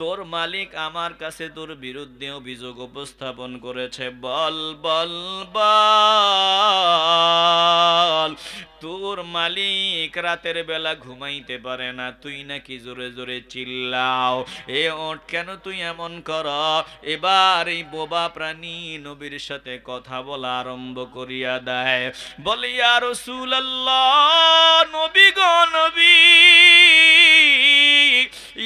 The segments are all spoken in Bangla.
তোর মালিক আমার কাছে তোর বিরুদ্ধে অভিযোগ উপস্থাপন করেছে। বল বল বল। তোর মালিক রাতের বেলা ঘুমাইতে পারে না, তুই নাকি জোরে জোরে চিল্লাও। এ ওঠ কেন তুই এমন কর? এবার এই বোবা প্রাণী নবীর সাথে কথা বলা আরম্ভ করিয়া দেয়। বলি আর রসুল নবী গো নবী।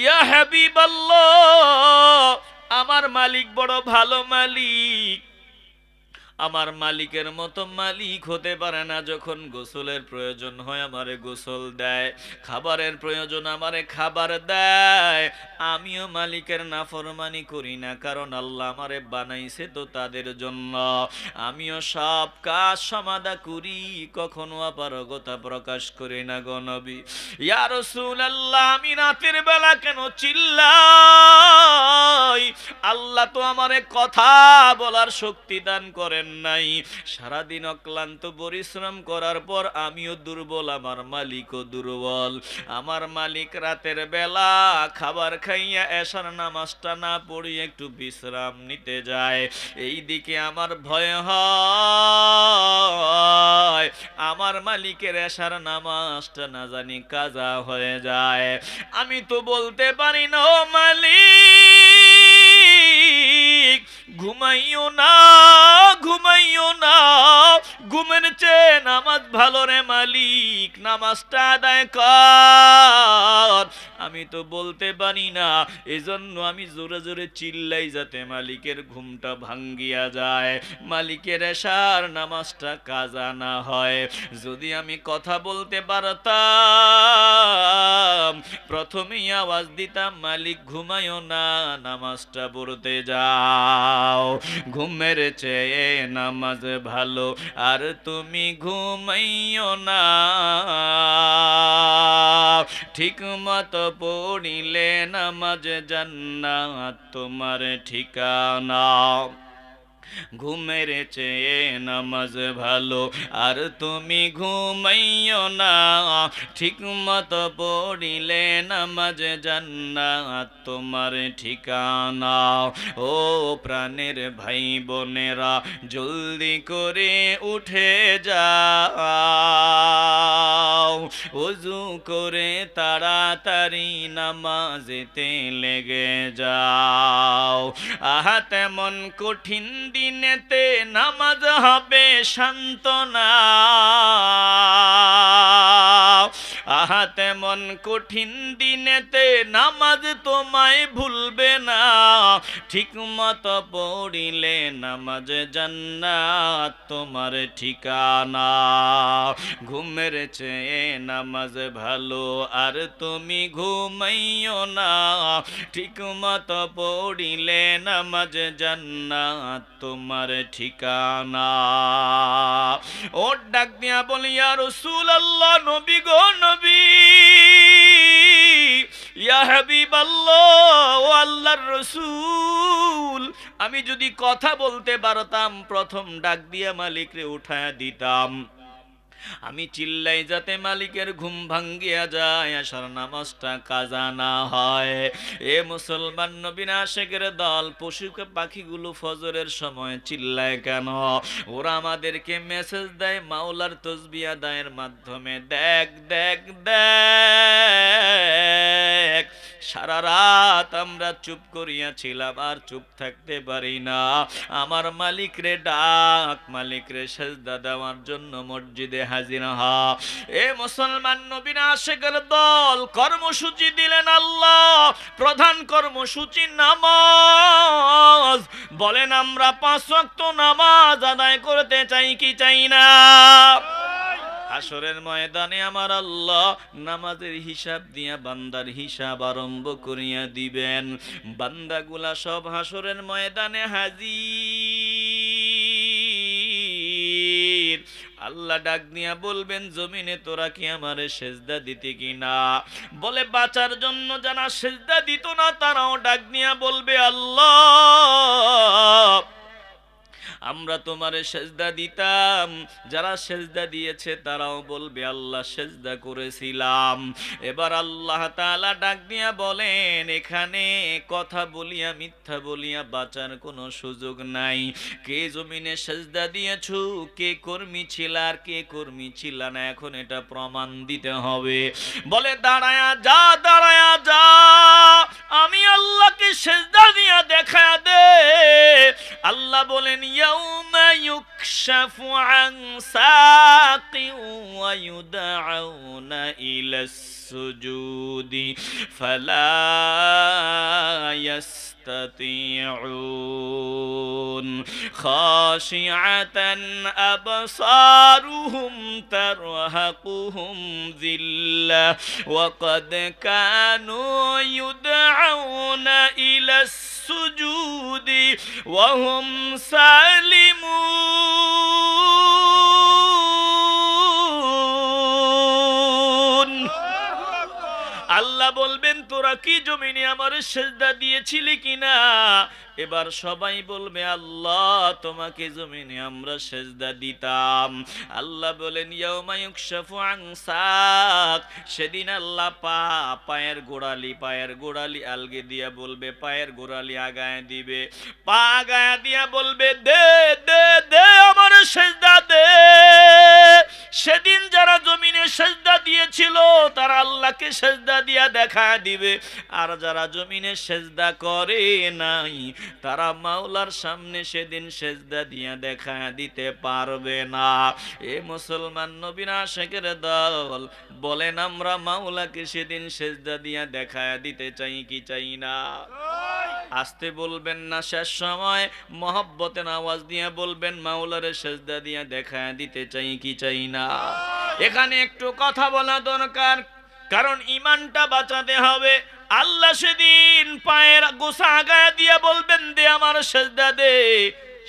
ইয়া হাবিবাল্লাহ আমার মালিক বড় ভালো মালিক। আমার মালিকের মতো মালিক হতে পারে না যখন গোসলের প্রয়োজন হয়, আমারে গোসল দেয়। খাবারের প্রয়োজন আমারে খাবার দেয়। আমিও মালিকের নাফরমানি করি না, কারণ আল্লাহ আমারে বানাইছে তো তাদের জন্য। আমিও সব কাজ সমাধা করি, কখনো অপারগতা প্রকাশ করি না গনবী ইয়া রাসূলুল্লাহ, আমি রাতের বেলা কেন চিল্লাই? আল্লাহ তো আমারে কথা বলার শক্তি দান করেন নাই। সারাদিন অক্লান্ত পরিশ্রম করার পর আমিও দুর্বল, আমার মালিকও দুর্বল। আমার মালিক রাতের বেলা খাবার খাইয়া এসার নামাজটা না পড়ি একটু বিশ্রাম নিতে যায়। এই দিকে আমার ভয় হয়। আমার মালিকের এসার নামাজটা না জানি কাজা হয়ে যায়। আমি তো বলতে পারি না, ও মালিক, ঘুমাইও না ঘুমাইও না। ঘুমের চেয়ে নামাজ ভালো রে মালিক, নামাজটা আদায় কর। আমি তো বলতে পারি না, এজন্য আমি জোরে জোরে চিল্লাই যাতে মালিকের ঘুমটা ভাঙ্গিয়া যায়। মালিকের এসার নামাজটা কাজা না হয়। যদি আমি কথা বলতে পারতাম, প্রথমেই আওয়াজ দিতাম, মালিক ঘুমায়ও না, নামাজটা পড়তে যাও। ঘুমের চেয়ে নামাজ ভালো আর তুমি ঘুমাইও না। ঠিক মতো পড়িলে নামাজ জান্নাত তোমার ঠিকানা। ঘুমের চেয়ে নামাজ ভালো। আর তুমি ঘুমাইও না, ঠিক মতো পড়িলে নামাজ জান্নাত তোমার ঠিকানা। ও প্রাণের ভাই বোনেরা জলদি করে উঠে যাও। অজু করে তাড়াতাড়ি নামাজেতে লেগে যাও। আহা, তেমন কঠিন দিনেতে নামাজ হবে সান্ত্বনা। আহা, তেমন কঠিন দিনেতে নামাজ তোমায় ভুলবে না। ঠিক মতো পড়িলে নামাজ জান্নাত তোমার ঠিকানা। ঘুমের চেয়ে নামাজ ভালো, আর তুমি ঘুমাইও না। ঠিক মতো পড়িলে নামাজ জান্নাত তোমার ঠিকানা। ও ডাক দিয়া বলিয়া রসুল আল্লাহ নবী গো নবী, ইয়া হাবিবাল্লাহ, ও আল্লাহর রসুল, আমি যদি কথা বলতে পারতাম, প্রথম ডাক দিয়া মালিকরে উঠায়া দিতাম। আমি চিল্লাই যাতে মালিকের ঘুম ভাঙ্গিয়া যায়, আসার নামাজটা কাজা না হয়। এ মুসলমান নবীনা শেখের দল পশু পাখিগুলো ফজরের সময় চিল্লায় কেন? ওরা আমাদেরকে মেসেজ দেয়, মাওলার তসবিয়া দায়ের মাধ্যমে। দেখ দেখ দেখ। সারা রাত আমরা চুপ করিয়াছিলাম, আর চুপ থাকতে পারি না। আমার মালিক রে ডাক, মালিক রে সেজদা দেওয়ার জন্য মসজিদে হাজির হ। এ মুসলমান নবীন আশেকের দল, কর্মসূচি দিলেন আল্লাহ, প্রধান কর্মসূচি নামাজ। বলেন, আমরা পাঁচ ওয়াক্ত নামাজ আদায় করতে চাই কি চাই না? হাসরের ময়দানে আমার আল্লাহ নামাজের হিসাব দিয়া বান্দার হিসাব আরম্ভ করিয়া দিবেন। বান্দাগুলা সব হাসরের ময়দানে হাজির। আল্লাহ ডাক দিয়া বলবেন, জমিনে তোরা কি আমারে সেজদা দিতে কি না? বলে, বাঁচার জন্য যারা সেজদা দিত না, তারাও ডাক দিয়া বলবে, আল্লাহ আমরা তোমারে সেজদা দিতাম। যারা সেজদা দিয়েছে তারাও বলবে, আল্লাহ সেজদা করেছিলাম। এবার আল্লাহ তাআলা ডাক দিয়া বলেন, এখানে কথা বলিয়া, মিথ্যা বলিয়া বাঁচার কোনো সুযোগ নাই। কে জমিনে সেজদা দিয়েছ, কে কর্মী ছিল আর কে কর্মী ছিল না, এখন এটা প্রমাণ দিতে হবে। বলে, দাঁড়ায়া যা দাঁড়ায়া যা। আমি আল্লাহকে সেজদা দিয়া দেখা দে। আল্লাহ বলেন اليوم يكشف عن ساق ويدعون إلى السر السجود فلا يستطيعون. خاشعة أبصارهم ترهقهم ذلة وقد كانوا يدعون إلى السجود وهم سالمون. আল্লাহ বলবেন তোরা কি জমিনে আমার সেজদা দিয়েছিলি কিনা? এবার সবাই বলবে, আল্লাহ, তোমাকে জমিনে আমরা সেজদা দিতাম। আল্লাহ বলেন সেদিন আল্লাহ পা, পায়ের গোড়ালি পায়ের গোড়ালি আলগে দিয়া বলবে, পায়ের গোড়ালি আগায় দিবে। পা আগায় দিয়া বলবে, দে দে দে আমার সেজদা দে। সেদিন যারা জমিনে সেজদা দিয়েছিল, তারা আল্লাহকে সেজদা দিয়া দেখা দিবে। আর যারা জমিনে সেজদা করে নাই তারা মাওলার সামনে সেদিন সেজদা দিয়া দেখা দিতে পারবে না। এ মুসলমান নবীনা শেখের দল বলেন আমরা মাওলাকে সেদিন সেজদা দিয়া দেখা দিতে চাই কি চাই না? আসতে বলবেন না শেষ সময় মহব্বতের আওয়াজ দিয়ে বলবেন মাওলারে সেজদা দিয়া দেখা দিতে চাই কি চাই না? এখানে একটু কথা বলা দরকার কারণ ইমানটা বাঁচাতে হবে। আল্লাহ সেদিন পায়ের গোসা আগায় দিয়ে বলবেন দে আমার সেজদা দে।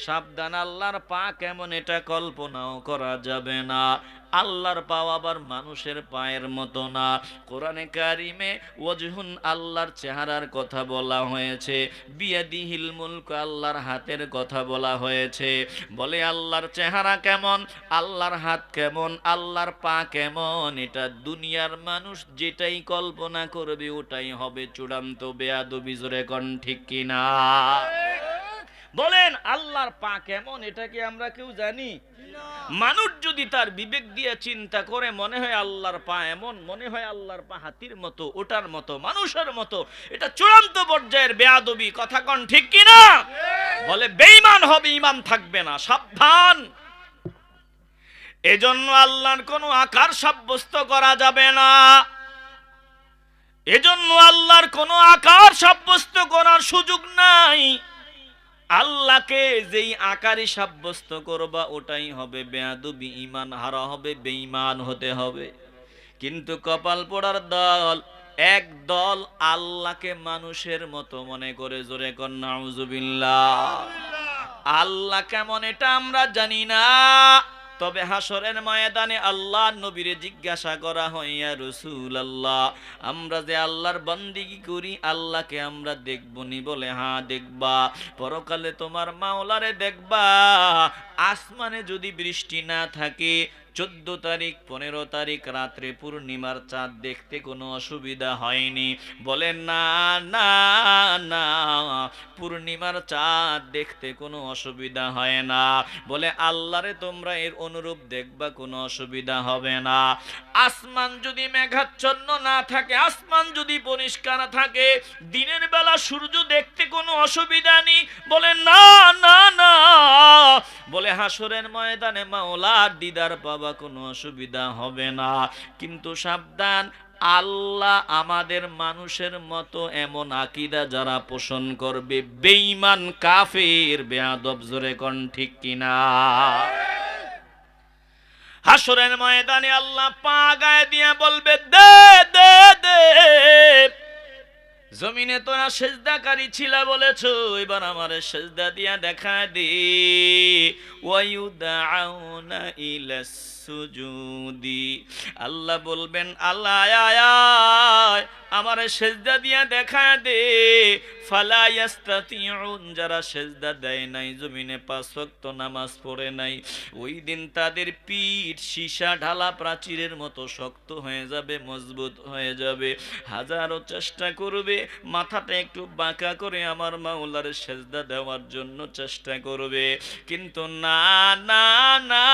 সাবধান, আল্লাহর পা কেমন এটা কল্পনাও করা যাবে না। আল্লাহর পা আবার মানুষের পায়ের মতো না। কোরআনে কারিমে ওয়াজহুন আল্লাহর চেহারার কথা বলা হয়েছে। বিয়াদিহিল মুলক, আল্লাহর হাতের কথা বলা হয়েছে। বলে আল্লাহর চেহারা কেমন, আল্লাহর হাত কেমন, আল্লাহর পা কেমন, এটা দুনিয়ার মানুষ যেটাই কল্পনা করবে ওটাই হবে চূড়ান্ত বেয়াদবি, জোরে কন ঠিক কিনা? বলেন, আল্লাহর পা কেমন এটা কি আমরা কেউ জানি? মানুষ যদি তার বিবেক দিয়ে চিন্তা করে, মনে হয় আল্লাহর পা এমন, মনে হয় আল্লাহর পা হাতির মতো, ওটার মতো, মানুষের মতো, এটা চূড়ান্ত পর্যায়ের বেয়াদবি, কথা কন ঠিক কিনা বলে, বেঈমান হবে ইমান থাকবে না, সাবধান। এজন্য আল্লাহর কোনো আকার সাব্যস্ত করা যাবে না। এজন্য আল্লাহর কোনো আকার সাব্যস্ত করার সুযোগ নাই। আল্লাহকে যেই আকারে সাব্যস্ত করবা, ওটাই হবে বেয়াদবি ইমান হারা হবে, বেঈমান হতে হবে। কিন্তু কপাল পড়ার দল, এক দল আল্লাহকে মানুষের মতো মনে করে, জোরে কন্যা আল্লাহ কেমন এটা আমরা জানি না। তবে হাসরের ময়দানে আল্লাহ নবীরে জিজ্ঞাসা করা হইয়া রসুল আল্লাহ আমরা যে আল্লাহর বন্দিগি করি, আল্লাহকে আমরা দেখব নি বলে হ্যাঁ দেখবা। পরকালে তোমার মাওলারে দেখবা। আসমানে যদি বৃষ্টি না থাকে চোদ্দ তারিখ, পনেরো তারিখ, রাত্রে পূর্ণিমার চাঁদ দেখতে কোনো অসুবিধা হয়নি। বলে না না না, পূর্ণিমার চাঁদ দেখতে কোনো অসুবিধা হয় না। বলে, আল্লাহরে তোমরা এর অনুরূপ দেখবা, কোনো অসুবিধা হবে না। আসমান যদি মেঘাচ্ছন্ন না থাকে, আসমান যদি পরিষ্কার থাকে, দিনের বেলা সূর্য দেখতে কোনো অসুবিধা নেই। বলে, না না না, বলে, হাসরের ময়দানে মাওলার দিদার পাবা। কোনো অসুবিধা হবে না। কিন্তু সাবধান, আল্লাহ আমাদের মানুষের মতো এমন আকিদা যারা পোষণ করবে, বেঈমান, কাফের, বেয়াদব, জোরে কন ঠিক কিনা? হাসরের ময়দানে আল্লাহ পা গায়ে দিয়ে বলবে, দে দে দে জমিনে তোরা সেজদাকারী ছিলা বলেছ, এবার আমার সেজদা দিয়া দেখা দে। ওয়ায়ুদাউনা ইলাস সুজুদি। আল্লাহ বলবেন, আল্লাহ আয়, আমার সেজদা দিয়া দেখা দে। ফালা ইয়াস্তাতিউন, যারা সেজদা দেয় নাই, জমিনে পাঁচ ওয়াক্ত নামাজ পড়ে নাই, ওই দিন তাদের পিঠ, সীসা, ঢালা প্রাচীরের মতো শক্ত হয়ে যাবে, মজবুত হয়ে যাবে, হাজারো চেষ্টা করবে মাথাটা একটু বাঁকা করে আমার মাওলার সেজদা দেওয়ার জন্য চেষ্টা করবে। কিন্তু না না না,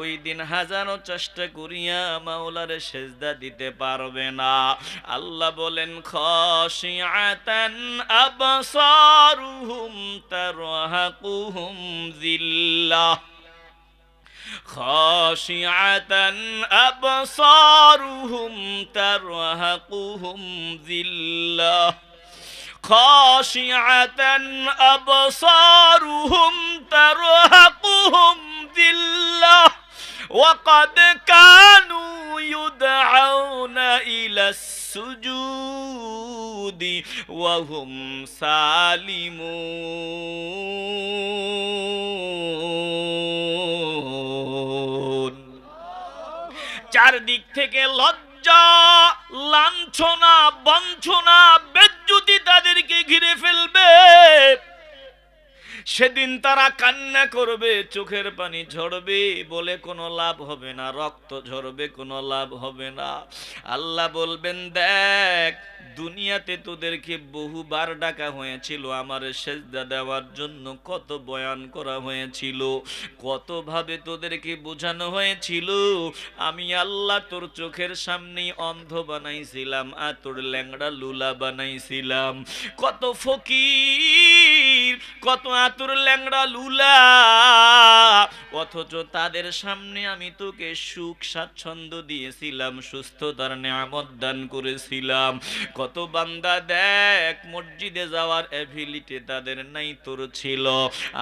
ওই দিন হাজারো চেষ্টা করিয়া মাওলার সেজদা দিতে পারবে না। আল্লাহ বলেন খশিআতান আবসারুহুম তারহাকুহুম জিল্লাহ। خاشعة أبصارهم ترهقهم ذلة. خاشعة أبصارهم ترهقهم ذلة. وقد كانوا يدعون إلى السجود وهم سالمون চারদিক থেকে লজ্জা লাঞ্ছনা বঞ্চনা বেজ্জুতি তাদেরকে ঘিরে ফেলবে সেদিন তারা কান্না করবে, চোখের পানি ঝরবে, বলে কোনো লাভ হবে না, রক্ত ঝরবে, কোনো লাভ হবে না। আল্লাহ বলবেন, দেখ, দুনিয়াতে তোদেরকে বহুবার ডাকা হয়েছিল, আমার সেজদা দেওয়ার জন্য কত বয়ান করা হয়েছিল, কতভাবে তোদেরকে বোঝানো হয়েছিল। আমি আল্লাহ তোর চোখের সামনেই অন্ধ বানাইছিলাম আর তোর ল্যাংড়া লুলা বানাইছিলাম। কত ফকির কত আতুর ল্যাংড়া লুলা। অথচ তাদের সামনে আমি তোকে সুখ স্বাচ্ছন্দ্য দিয়েছিলাম, সুস্থতার নিয়ামত দান করেছিলাম। কত বান্দা দেখ, মসজিদে যাওয়ার অ্যাভিলিটি তাদের নাই, তোর ছিল।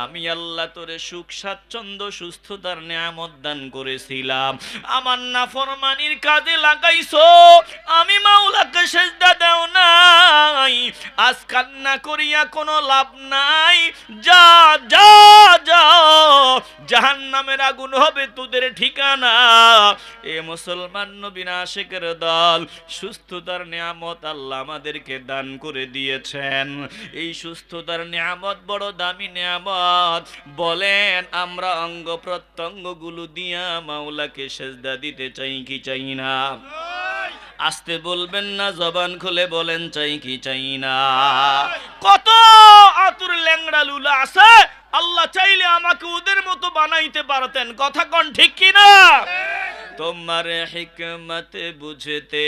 আমি আল্লাহ তোরে সুখ স্বাচ্ছন্দ্য, সুস্থতার নিয়ামত দান করেছিলাম। আমার নাফরমানির কাজে লাগাইছো, আমি মাওলাকে সেজদা দেও নাই। আজ কান্না করিয়া কোনো লাভ নাই। যা যা যা জাহান নামের আগুন হবে তোদের ঠিকানা। এ মুসলমান নবীন আশেকের দল, সুস্থতার নিয়ামত আল্লাহ আমাদেরকে দান করে দিয়েছেন। এই সুস্থতার নিয়ামত বড় দামি নিয়ামত। বলেন, আমরা অঙ্গ প্রত্যঙ্গগুলো দিয়া মাওলাকে সেজদা দিতে চাই কি চাই না? আসতে বলবেন না, জবান খুলে বলেন চাই কি চাই না? কত আতুর ল্যাংড়া লুলা আছে আল্লাহ চাইলে আমাকে ওদের মতো বানাইতে পারতেন। কথা কন ঠিক কি না তোমার হিকমত বুঝতে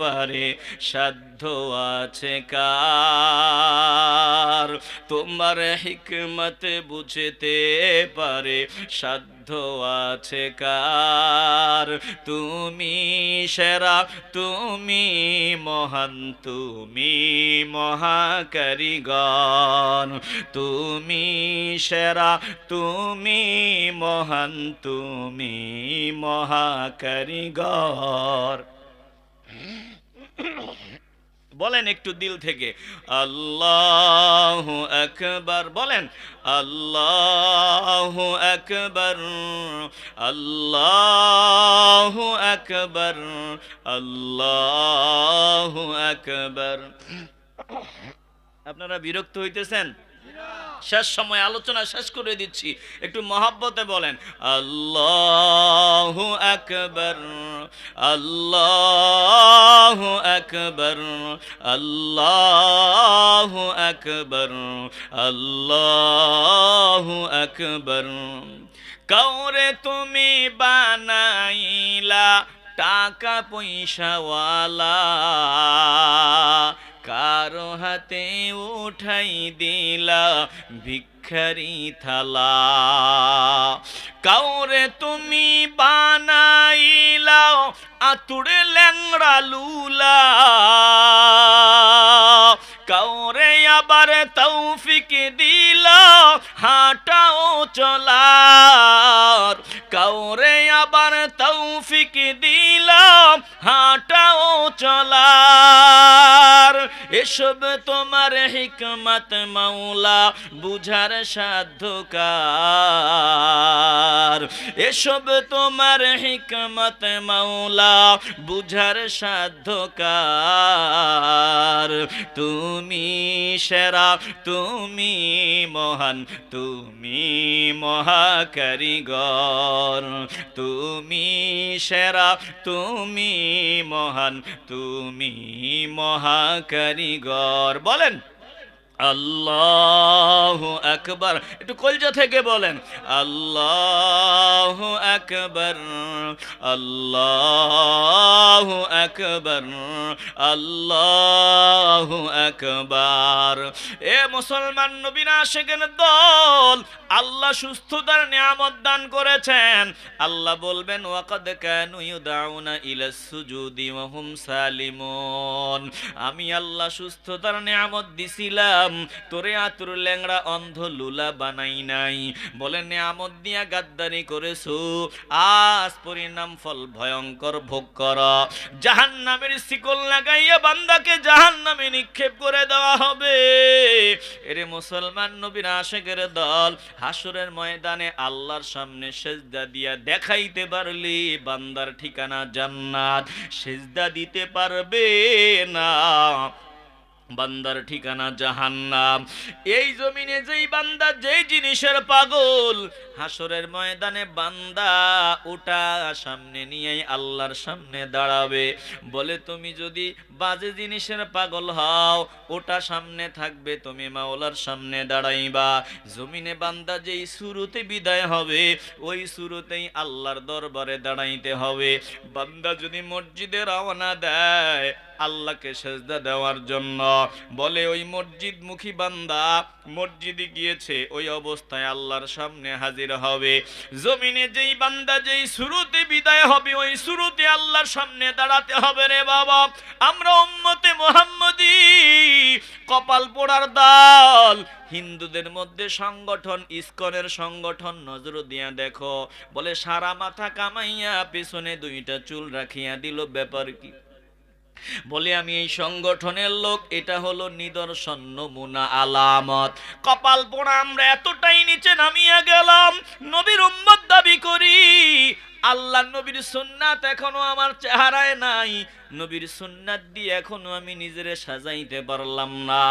পারে, সাধ্য আছে কার? তোমার হিকমত বুঝতে পারে, সাধ্য আছে কার? তুমি সেরা, তুমি মহান, তুমি মহাকারিগণ। তুমি সেরা, তুমি মহান, তুমি মহাকারিগর বলেন একটু দিল থেকে। আল্লাহ আকবার, বলেন। আল্লাহ আকবার আল্লাহ আকবার, আল্লাহ একবার আপনারা বিরক্ত হইতেছেন? শেষ সময় আলোচনা শেষ করে দিচ্ছি। একটু মহাব্বতে বলেন, আল্লাহ আকবর আল্লাহ আকবর আল্লাহ আকবর আল্লাহ আকবর। কাউরে তুমি বানাইলা টাকা পয়সাওয়ালা, কারও হাতে উঠাই দিলা ভিক্ষারি থালা। কাউরে তুমি বানাইলাও আতুড়ে ল্যাংড়া লুলা। কাউরে আবার তৌফিক দিল, হাঁটাও চলার। কাউরে আবার তৌফিক দিল হাঁটাও চলার। এসব তোমার হিকমত মাওলা বুঝার সাধ্য কার এসব তোমার হিকমত মাওলা, বুঝার সাধ্য কার তুমি সেরা, তুমি মহান, তুমি মহাকারিগর। তুমি সেরা, তুমি মহান, তুমি মহাকারিগর। বলেন। আল্লাহ আকবার। একটু কলজা থেকে বলেন। আল্লাহ আকবার আল্লাহ আকবার আল্লাহ আকবার। এ মুসলমান নবীনা সেখান দল। আল্লাহ সুস্থতার নিয়ামত দান করেছেন। আল্লাহ বলবেন, ওয়াকাদ কানু ইউদাউনা ইলা সুজুদি ওয়া হুম সালিমুন। আমি আল্লাহ সুস্থতার নিয়ামত দিছিলাম। তোরে আতুর ল্যাংড়া অন্ধ লুলা বানাই নাই। বলে, নিয়ামত দিয়া গাদ্দারি করেছ। আজ পরিণাম ফল ভয়ঙ্কর ভোগ কর। জাহান নামের শিকল লাগাইয়া বান্দাকে জাহান নামে নিক্ষেপ করে দেওয়া হবে। এরে মুসলমান নবীর আশেকের দল, হাসুরের ময়দানে আল্লাহর সামনে সেজদা দিয়া দেখাইতে পারলি বান্দার ঠিকানা জান্নাত। সেজদা দিতে পারবে না। বান্দার ঠিকানা জাহান্নাম। এই জমিনে যেই বান্দা যেই জিনিসের পাগল, হাসরের ময়দানে বান্দা ওটা সামনে নিয়ে আল্লাহর সামনে দাঁড়াবে। বলে, তুমি যদি বাজে জিনিসের পাগল হও, ওটা সামনে থাকবে, তুমি মাওলার সামনে দাঁড়াইবা। জমিনে বান্দা যেই শুরুতে বিদায় হবে, ওই শুরুতেই আল্লাহর দরবারে দাঁড়াইতে হবে। বান্দা যদি মসজিদে রওনা দেয় আল্লাহকে সেজদা দেওয়ার জন্য। বলে ওই মসজিদ মুখী বান্দা, মসজিদে গিয়েছে, ওই অবস্থায় আল্লাহর সামনে হাজির হবে। জমিনে যেই বান্দা যেই শুরুতে বিদায় হবে, ওই শুরুতে আল্লাহর সামনে দাঁড়াতে হবে রে বাবা। আমরা উম্মতে মোহাম্মদী, কপাল পোড়ার দল। হিন্দুদের মধ্যে সংগঠন, ইস্কনের সংগঠন, নজর দিয়া দেখো। বলে, সারা মাথা কামাইয়া পেছনে দুইটা চুল রাখিয়া দিল, ব্যাপার কি? বলে আমি, এই সংগঠনের লোক, এটা হলো নিদর্শন, নমুনা, আলামত। কপাল পোড়া, আমরা এতটাই নিচে নামিয়া গেলাম, নবীর উম্মত দাবি করি আল্লাহ নবীর সুন্নাত এখনও আমার চেহারায় নাই। নবীর সুন্নাত দিয়ে এখনও আমি নিজেরে সাজাইতে পারলাম না।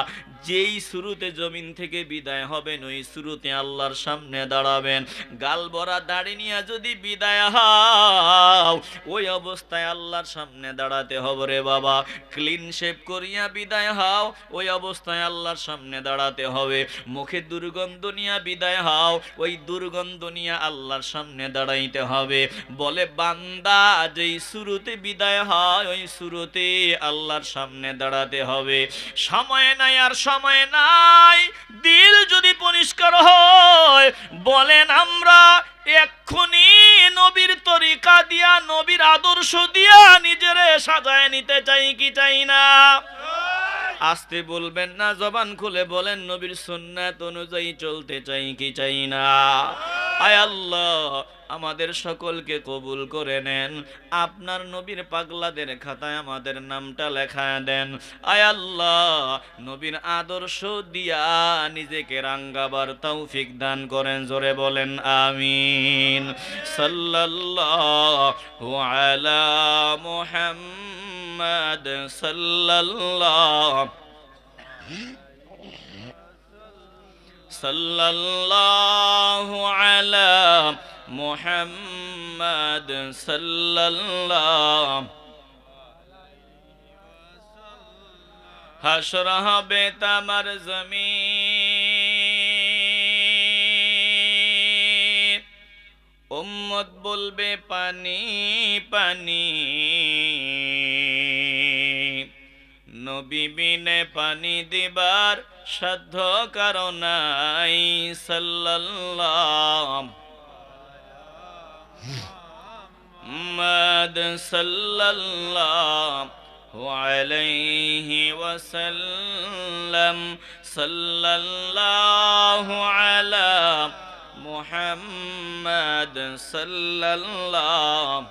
যেই শুরুতে জমিন থেকে বিদায় হবেন, ওই শুরুতে আল্লাহর সামনে দাঁড়াবেন। গাল ভরা দাড়ি নিয়ে যদি বিদায় হাও, ওই অবস্থায় আল্লাহর সামনে দাঁড়াতে হবে রে বাবা। ক্লিন শেপ করিয়া বিদায় হাও, ওই অবস্থায় আল্লাহর সামনে দাঁড়াতে হবে। মুখে দুর্গন্ধ নিয়ে বিদায় হাও, ওই দুর্গন্ধ নিয়ে আল্লাহর সামনে দাঁড়াইতে হবে। বলে, বান্দা, যেই শুরুতে বিদায় হয়, ওই শুরুতে আল্লাহর সামনে দাঁড়াতে হবে। সময় নাই আর সময় নাই। দিল যদি পরিষ্কার হয়, বলেন আমরা এক্ষুনি নবীর তরিকা দিয়া, নবীর আদর্শ দিয়া নিজেরে সাজায় নিতে চাই কি চাই না? আসতে বলবেন না, জবান খুলে বলেন, নবীর সুন্নাত অনুযায়ী চলতে চাই কি চাই না? আয় আল্লাহ, আমাদের সকলকে কবুল করে নেন। আপনার নবীর পাগলাদের খাতায় আমাদের নামটা লেখা দেন। আয় আল্লাহ, নবীর আদর্শ দিয়া নিজেকে রাঙ্গাবার তৌফিক দান করেন, জোরে বলেন আমিন। সাল্লাল্লাহু আলা মুহাম্মদ সাল্লাল্লাহু। সাল্লাল্লাহু আলা মুহাম্মদ সাল্লাল্লাহু। হাসর হবে তামার জমিন। উম্মত বলবে, পানি পানি। নবী বিনে পানি দিবার সাধ্য কারণাই সাল্লাল্লাহ محمد صلى الله عليه وسلم صلى الله على محمد صلى الله